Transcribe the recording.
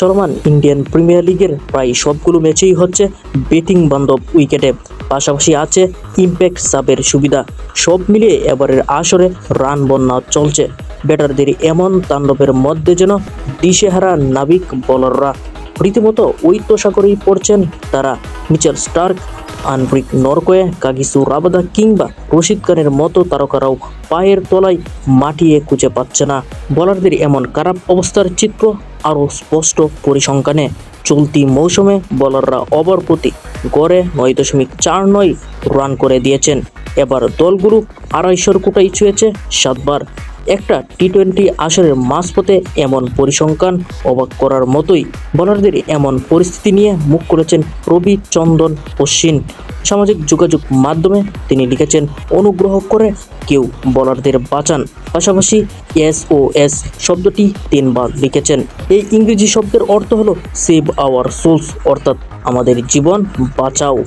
চলমান Indian premier লিগের প্রায় সবগুলো ম্যাচেই হচ্ছে ব্যাটিং বান্ধব উইকেটে। পাশাপাশি আছে ইম্প্যাক্ট সাবের সুবিধা। সব মিলিয়ে এবারের আসরে রান বন্যা চলছে। ব্যাটারদের এমন তাণ্ডবের মধ্যে যেন দিশেহারা নাবিক বোলাররা। রীতিমতো ঐত্যসা করেই পড়ছেন তারা। Mitchell Starc Anrich Nortje, Kagiso Rabada কিংবা রশিদ খানের মতো তারকারাও পায়ের তলায় মাটিয়ে খুঁজে পাচ্ছে না। বলারদের এমন খারাপ অবস্থার চিত্র আরও স্পষ্ট পরিসংখ্যানে চলতি মৌসুমে বলাররা ওভার প্রতি গড়ে নয় দশমিক চার নয় রান করে দিয়েছেন। এবার দলগুলো আড়াইশোর কোটাই ছুঁয়েছে সাতবার। একটা টি টোয়েন্টি আসরের মাঝপথে এমন পরিসংখ্যান অবাক করার মতোই বলারদের এমন পরিস্থিতি নিয়ে মুখ করেছেন রবি চন্দন অশ্বিন। সামাজিক যোগাযোগ মাধ্যমে তিনি লিখেছেন, অনুগ্রহ করে কেউ বলারদের বাঁচান। পাশাপাশি এস ও এস শব্দটি তিনবার লিখেছেন। এই ইংরেজি শব্দের অর্থ হলো সেভ আওয়ার সোলস অর্থাৎ, আমাদের জীবন বাঁচাও।